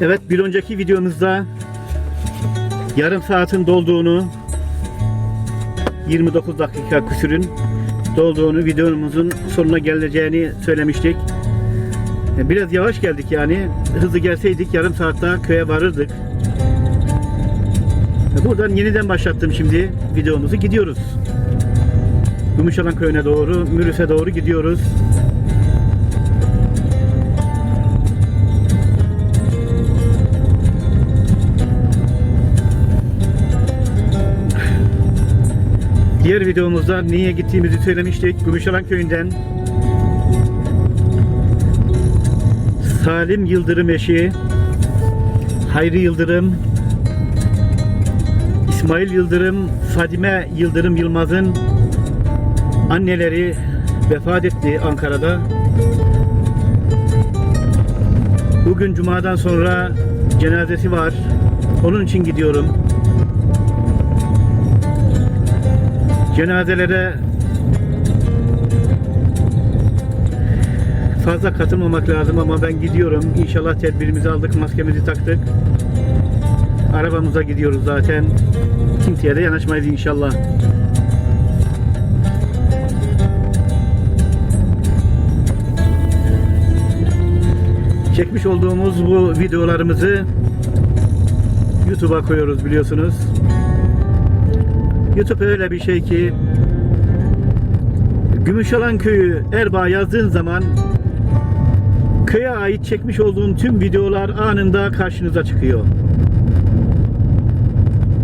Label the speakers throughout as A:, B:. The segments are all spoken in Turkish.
A: Evet bir önceki videomuzda yarım saatin dolduğunu 29 dakika küsürün dolduğunu videomuzun sonuna geleceğini söylemiştik. E, Biraz yavaş geldik yani. Hızlı gelseydik yarım saatte köye varırdık. E, Buradan yeniden başlattım şimdi videomuzu. Gidiyoruz. Gümüşalan köyüne doğru, Mürüs'e doğru gidiyoruz. Diğer videomuzda niye gittiğimizi söylemiştik. Gümüşalan köyünden Salim Yıldırım eşi Hayri Yıldırım İsmail Yıldırım Fadime Yıldırım Yılmaz'ın anneleri vefat etti Ankara'da. Bugün Cuma'dan sonra cenazesi var. Onun için gidiyorum. Cenazelere fazla katılmamak lazım ama ben gidiyorum. İnşallah tedbirimizi aldık, maskemizi taktık. Arabamıza gidiyoruz zaten. Kimseye de yanaşmayız inşallah. Çekmiş olduğumuz bu videolarımızı YouTube'a koyuyoruz biliyorsunuz. YouTube öyle bir şey ki Gümüşalan Köyü Erbaa yazdığın zaman köye ait çekmiş olduğum tüm videolar anında karşınıza çıkıyor.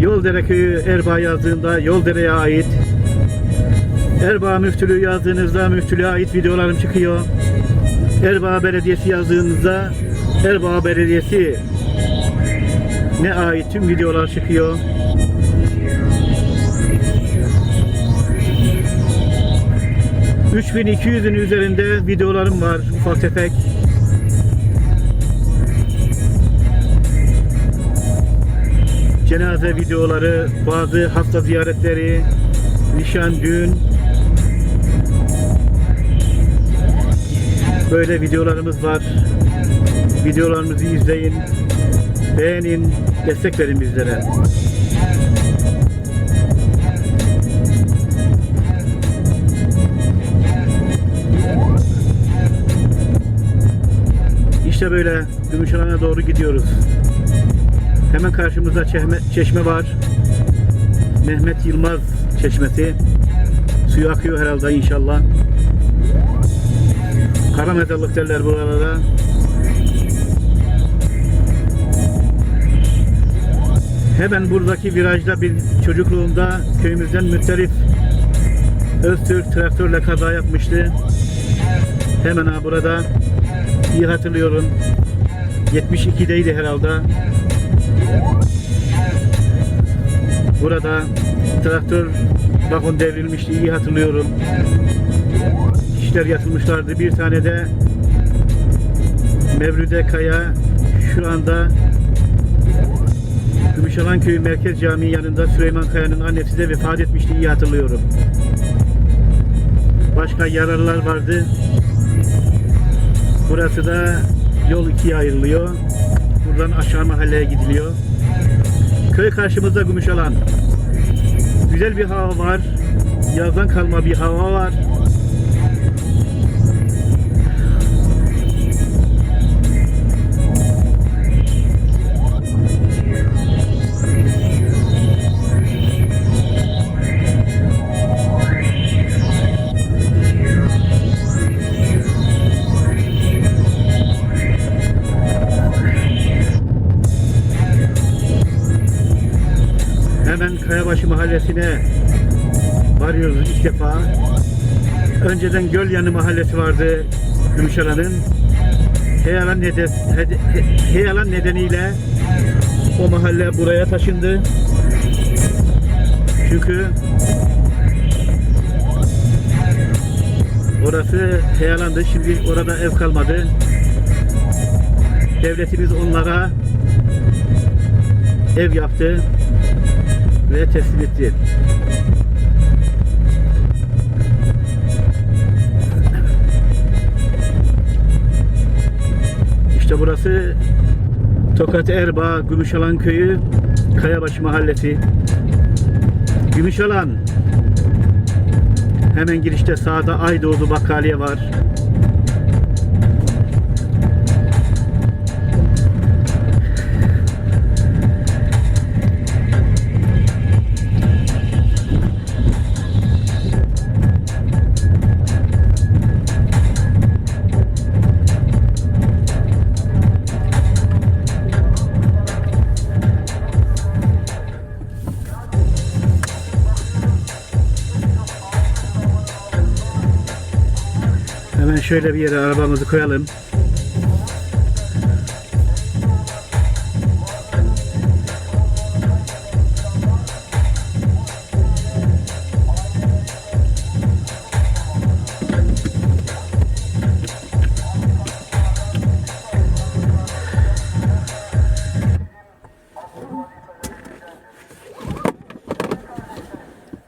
A: Yoldere Köyü Erbaa yazdığında Yoldere'ye ait Erbaa Müftülüğü yazdığınızda müftülüğe ait videolarım çıkıyor. Erbaa Belediyesi yazdığınızda Erbaa Belediyesi ne ait tüm videolar çıkıyor. ...3200'ün üzerinde videolarım var ufak tefek. Cenaze videoları, bazı hasta ziyaretleri, nişan, düğün, böyle videolarımız var. Videolarımızı izleyin, beğenin, destek verin bizlere. İşte böyle Gümüşhane'ye doğru gidiyoruz. Hemen karşımızda çeşme, çeşme var. Mehmet Yılmaz çeşmesi. Suyu akıyor herhalde inşallah. Kara mezarlık derler buralara. Hemen buradaki virajda bir çocukluğumda köyümüzden mütterif Öztürk traktörle kaza yapmıştı. Hemen ha burada iyi hatırlıyorum. 72'deydi herhalde. Burada traktör vagon devrilmişti iyi hatırlıyorum. Kişiler yatılmışlardı. Bir tane de Mevlüde Kaya şu anda Gümüşalan Köyü Merkez Camii yanında Süleyman Kaya'nın annesi de vefat etmişti iyi hatırlıyorum. Başka yaralılar vardı. Burası da yol ikiye ayrılıyor. Buradan aşağı mahalleye gidiliyor. Köy karşımızda Gümüşalan. Güzel bir hava var. Yazdan kalma bir hava var. Kayabaşı mahallesine varıyoruz ilk defa. Önceden Gölyanı mahallesi vardı Gümüşalan'ın. Heyalan, neden, heyalan nedeniyle o mahalle buraya taşındı. Çünkü orası heyalandı. Şimdi orada ev kalmadı. Devletimiz onlara ev yaptı ve teslim etti. İşte burası Tokat Erbaa, Gümüşalan Köyü, Kayabaşı Mahallesi. Gümüşalan. Hemen girişte sağda Aydoğdu Bakkaliye var. Şöyle bir yere arabamızı koyalım.